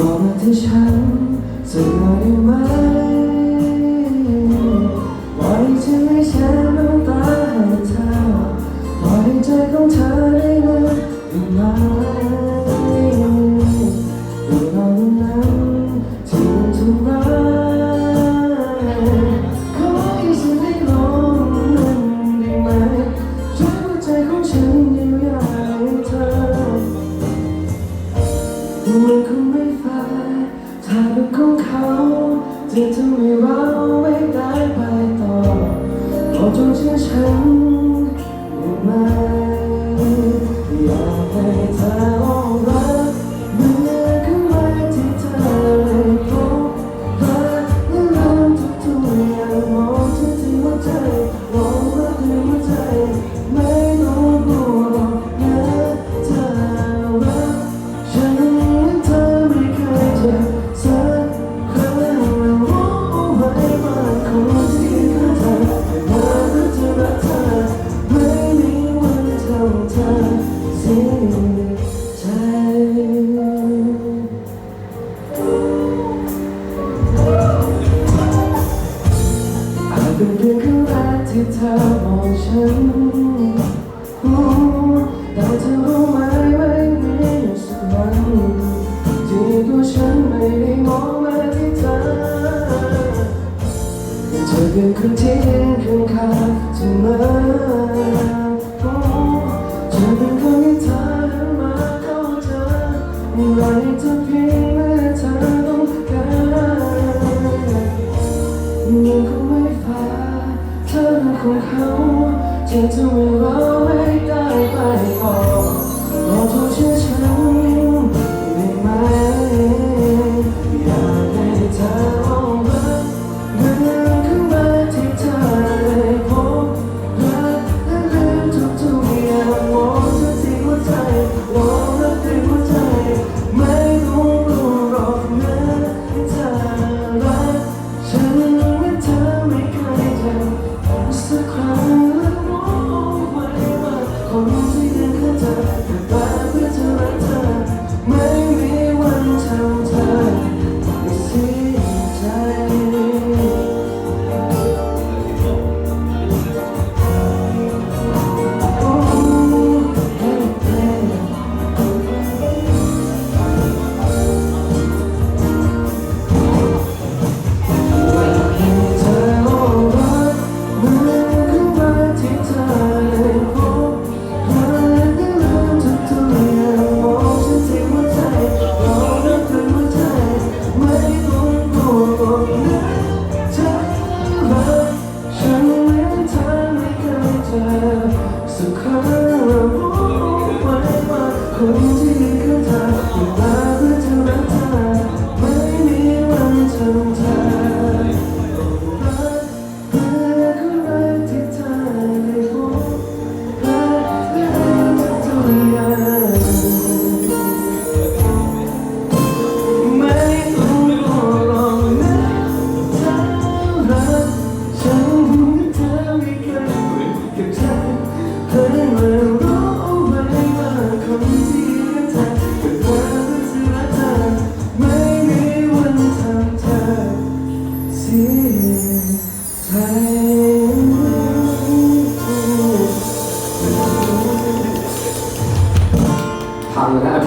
บอกมาที่ฉันสักหน่อยได้ไหม ถ้าเป็นของเขาจะทำให้เราไม่ได้ไปต่อโปรดจงเชื่อฉัน ที่เธอมองฉันแต่เธอรู้ไหมไม่มีสักวันที่ตัวฉันไม่ได้มองมาที่เธอเธอเป็นคนที่ยืนข้างข้างเสมอเธอเป็นคนที่เธอหันมาเข้าเธอไรเธ ของเขาที่ทำให้เราไม่ได้ไปบอกรอเธอเชื่อฉัน